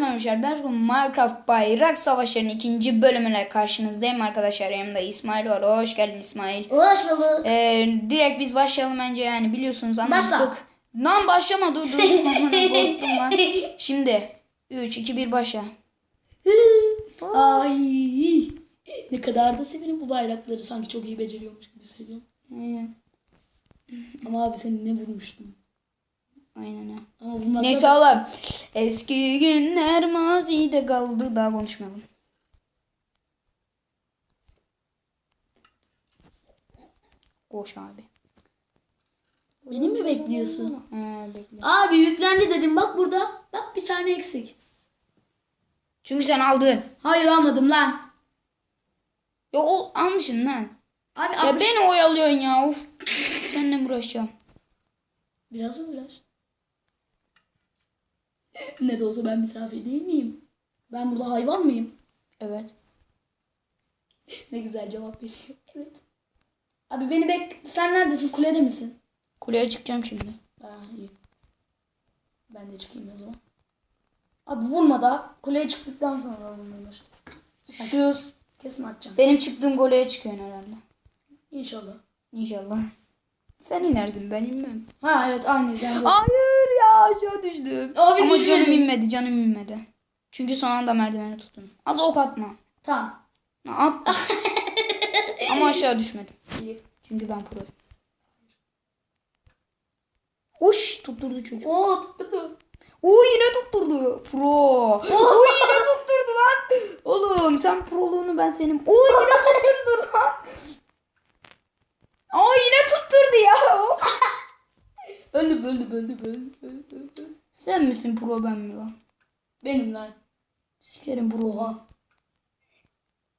Herkese merhaba ben Minecraft Bayrak Savaşları'nın ikinci bölümüne karşınızdayım arkadaşlar. Yanımda İsmail var. Hoş geldin İsmail. Hoş bulduk. Ee, direkt biz başlayalım bence yani biliyorsunuz anladık. Başla. Lan başlama dur dur. Korktum lan. Şimdi 3 2 1 başla. Ay. Ne kadar da severim bu bayrakları. Sanki çok iyi beceriyormuş gibi hissediyorum. Aynen. Ama abi seni ne vurmuştum. Aynen vurmakla Neyse oğlum. Eski günler mazide kaldı. Daha konuşmayalım. Koş abi. Beni mi bekliyorsun? Bekle. Abi yüklendi dedim. Bak burada. Bak bir tane eksik. Çünkü sen aldın. Hayır almadım lan. Ya o almışsın lan. Abi Ya altmış- beni oyalıyorsun ya. Of. Seninle uğraşacağım? Biraz uğraş. Ne de olsa ben misafir değil miyim? Ben burada hayvan mıyım? Evet. Ne güzel cevap veriyor. Evet. Abi beni bek... Sen neredesin? Kulede misin? Kuleye çıkacağım şimdi. Ha iyi. Ben de çıkayım o zaman. Abi vurma da. Kuleye çıktıktan sonra vurmaya başla. Şu Kesin atacağım. benim çıktığım goleye çıkıyorsun herhalde. İnşallah. İnşallah. Sen inersin ben inmem. Ha evet aynı. Hayır ya aşağı düştüm. Abi Ama düşmedin. canım inmedi canım inmedi. Çünkü son anda merdiveni tuttum. Az ok atma. Tamam. At. Ama aşağı düşmedim. İyi. Çünkü ben pro. Uş tutturdu çocuk. Oo tuttu. Oo yine tutturdu. Pro. Oo yine tutturdu lan. Oğlum sen proluğunu ben senin. Oo yine tutturdu lan. Aa tutturdu ya. Öldüm öldüm öldüm. öldüm. Sen misin pro ben mi lan? Benim lan. Sikerim pro. Oha.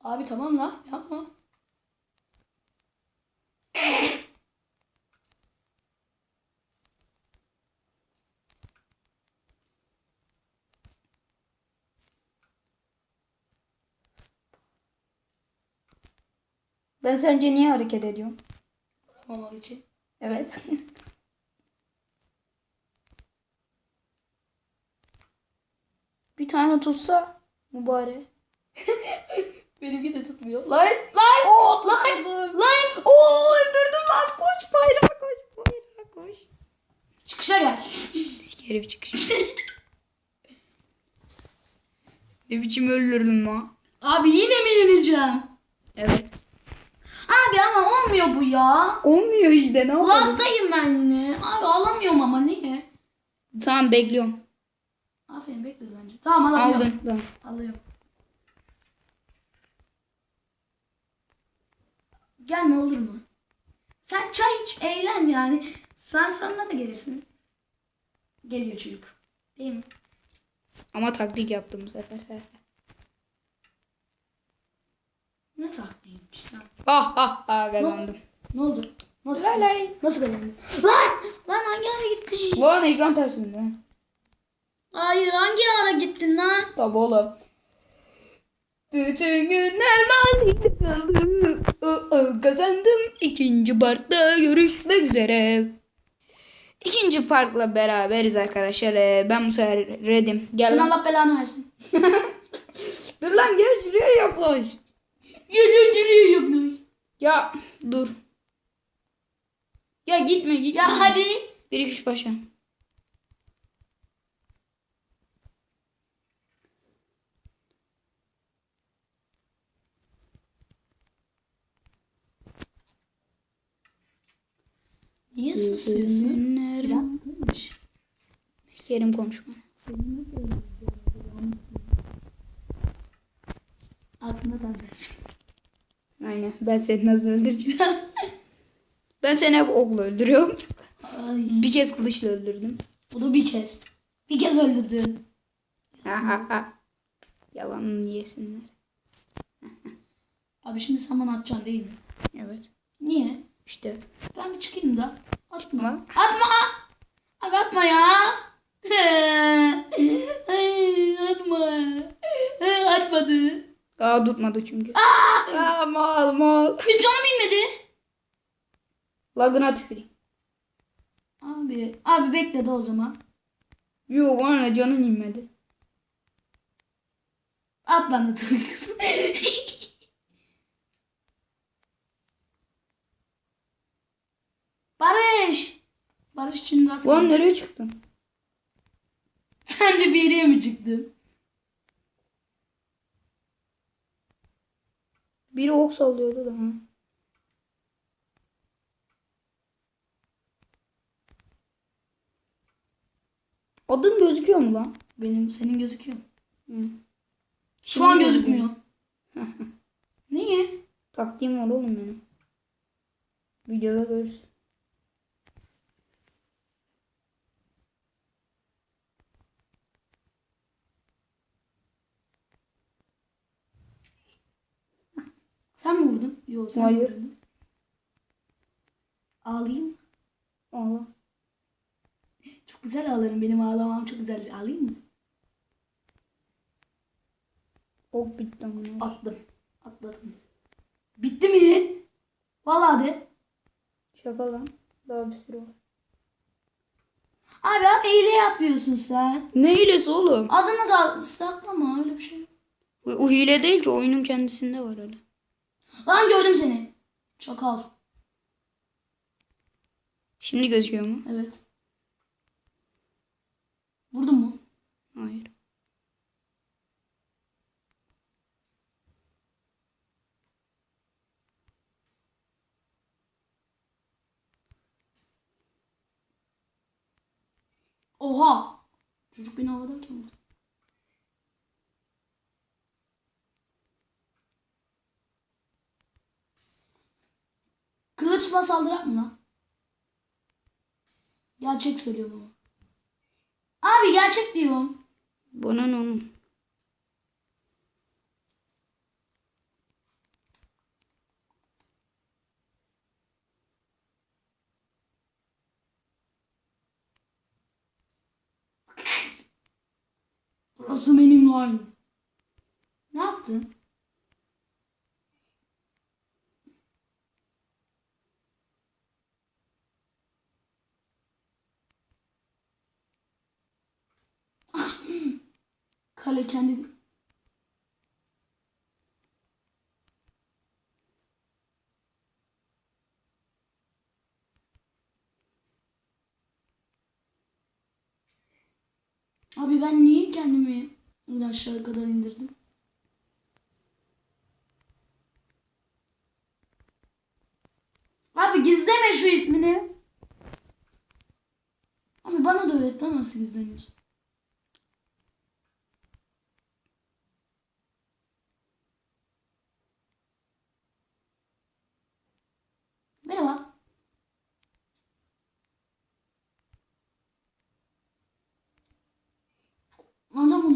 Abi tamam lan yapma. Ben sence niye hareket ediyorum? Olmamak için. Evet. Bir tane tutsa mübarek. Benimki de tutmuyor. Lan lan Oo, lan lan. Oo öldürdüm lan. Koş bayrağa koş. Bayrağa koş. Çıkışa gel. Sikerim çıkış. ne biçim öldürdün lan? Abi yine mi yenileceğim? Evet. Abi ama olmuyor bu ya. Olmuyor işte ne yapalım? Kulağıttayım ben yine. Abi alamıyorum ama niye? Tamam bekliyorum. Aferin bekle bence. Tamam alamıyorum. Aldın. Tamam. Alıyorum. Gelme olur mu? Sen çay iç, eğlen yani. Sen sonra da gelirsin. Geliyor çocuk. Değil mi? Ama taktik yaptım bu sefer. Ne saklıymış ya. ha ha ha kazandım. Ne oldu? Nasıl? Lay lay. Nasıl kazandın? Lan! Lan hangi ara gitti? Lan ekran tersinde. Hayır hangi ara gittin lan? Tabi oğlum. Bütün günler mazide kaldı. Kazandım. İkinci parkta görüşmek üzere. İkinci parkla beraberiz arkadaşlar. Ee, Ben bu sefer redim. Gel lan. Allah belanı versin. Dur lan gel şuraya yaklaş. Geliyor yaklaş. Ya dur. Ya gitme gitme. Ya hadi. 1 2 3 başla. Niye susuyorsun? Günler Sikerim konuşma. Aslında ben dersin. Aynen. Ben seni nasıl öldüreceğim? ben seni hep okla öldürüyorum. Ay. Bir kez kılıçla öldürdüm. Bu da bir kez. Bir kez öldürdün. Yalanını yesinler. Abi şimdi sen bana atacaksın değil mi? Evet. Niye? İşte. Ben bir çıkayım da. Atma. Çıkma. Atma. Abi atma ya. Ay, atma. Atmadı. Aa tutmadı çünkü. Aa mal mal. Bir canım inmedi. Lagına tüküreyim. Abi, abi bekle de o zaman. Yo bana canın inmedi. At bana kız. Barış. Barış için nasıl? Lan nereye çıktın? Sence bir yere mi çıktın? Biri ok sallıyordu da. Adım gözüküyor mu lan? Benim senin gözüküyor. Hı. Şu an Şimdi gözükmüyor. Niye? Taktiğim var oğlum benim. Videoda görürsün. Sen mi vurdun? Yok sen Hayır. vurdun? Ağlayayım mı? Allah. Çok güzel ağlarım. Benim ağlamam çok güzel. Ağlayayım mı? Ok bitti amına. Attım. Atladım. Bitti mi? Vallahi de. Şaka lan. Daha bir sürü var. Abi abi hile yapıyorsun sen. Ne hilesi oğlum? Adını da saklama öyle bir şey. O, o hile değil ki oyunun kendisinde var öyle. Lan gördüm seni. Çakal. Şimdi gözüküyor mu? Evet. Vurdun mu? Hayır. Oha. Çocuk beni havadayken vurdu. Kılıçla saldırak mı lan? Gerçek söylüyorum ama. Abi gerçek diyorum. Bana ne oğlum? Burası benim line. Ne yaptın? Kale kendi... Abi ben niye kendimi öyle aşağı kadar indirdim? Abi gizleme şu ismini. Abi bana da öğret nasıl gizleniyorsun.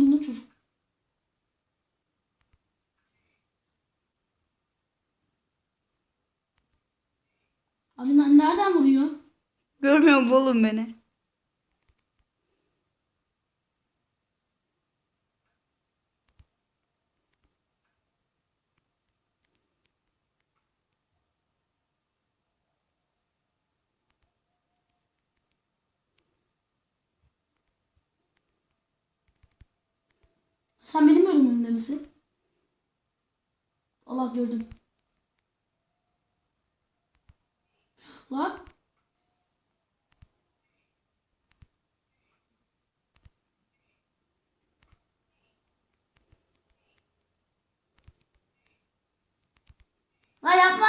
Lan çocuk? Abi nereden vuruyor? Görmüyor mu oğlum beni? Sen benim ölümümde misin? Allah gördüm. Lan. Lan yapma.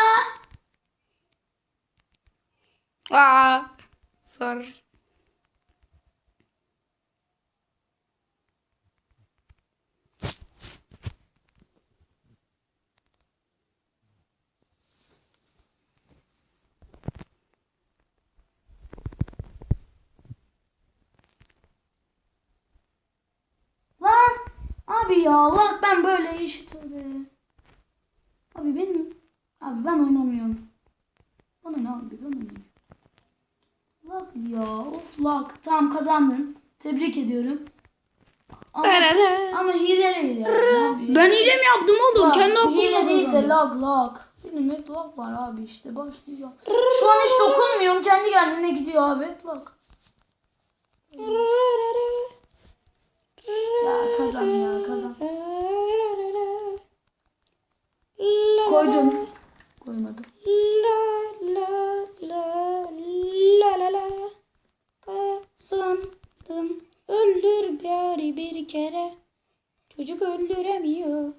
Aa! Sar. Lan. Abi ya bak ben böyle işi tövbe. Abi benim. Abi ben oynamıyorum. Bana ne abi ben oynamıyorum. Lag ya of lag. Tamam kazandın. Tebrik ediyorum. Ama, Tarara. ama hileyle abi. Ben hile mi yaptım oğlum? Lag, Kendi aklımda Hile değil de kazandım. lag lag. Benim hep lag var abi işte başlayacağım. Şu an hiç dokunmuyorum kendi kendine gidiyor abi hep lag. Ya kazan ya kazan. Koydun. Koymadım. La la la la la la kazandım. Öldür bari bir kere. Çocuk öldüremiyor.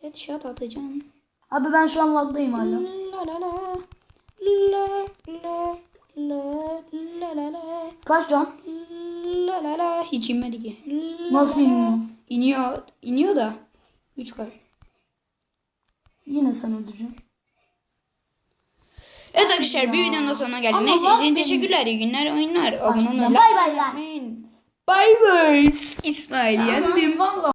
Headshot atacağım. Abi ben şu an lagdayım hala. La la la la la la la la la. Kaç can? La la la. Hiç inmedi ki. La Nasıl iniyor? İniyor. İniyor da. 3 kar. Yine sen öldüreceksin. Evet arkadaşlar bir videonun da sonuna geldik. Ama Neyse bak benim- teşekkürler. İyi günler, oyunlar. Abone olmayı, Bay bay. Bay bay. İsmail yendim. Valla